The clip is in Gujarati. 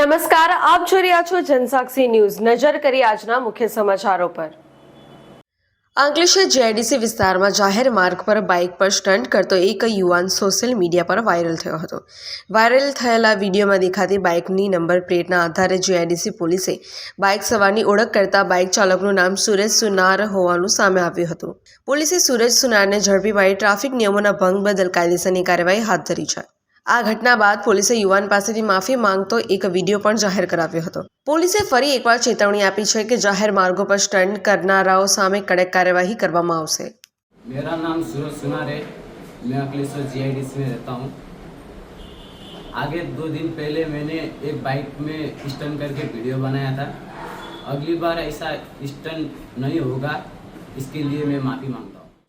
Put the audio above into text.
નમસ્કાર, આપ જોઈ રહ્યા છો જનસાક્ષી ન્યૂઝ. નજર કરી આજના મુખ્ય સમાચારો પર. અંકલેશ્વર જેઆઈડીસી વિસ્તારમાં જાહેર માર્ગ પર બાઇક પર સ્ટન્ટ કરતો એક યુવાન સોશિયલ મીડિયા પર વાયરલ થયો હતો. વાયરલ થયેલા વિડીયોમાં દેખાતી બાઇકની નંબર પ્લેટના આધારે જેઆઈડીસી પોલીસે બાઇક સવારની ઓળખ કરતા બાઇક ચાલકનું નામ સુરેશ સુનાર હોવાનું સામે આવ્યું હતું. પોલીસે સુરેશ સુનારને ઝડપી પાડી ટ્રાફિક નિયમોના ભંગ બદલ કાયદેસરની કાર્યવાહી હાથ ધરી છે. આ ઘટના બાદ પોલીસે યુવાન પાસેથી માફી માંગતો એક વિડીયો પણ જાહેર કરાવ્યો હતો પોલીસે ફરી એકવાર ચેતવણી આપી છે કે જાહેર માર્ગો પર સ્ટન્ટ કરનારાઓ સામે કડક કાર્યવાહી કરવામાં આવશે मेरा नाम सूरज सुनार है मैं अखिलेश्वर जी में रहता हूँ आगे दो दिन पहले मैंने एक बाइक में स्टन करके वीडियो बनाया था अगली बार ऐसा स्टन नहीं होगा इसके लिए मैं माफ़ी मांगता हूँ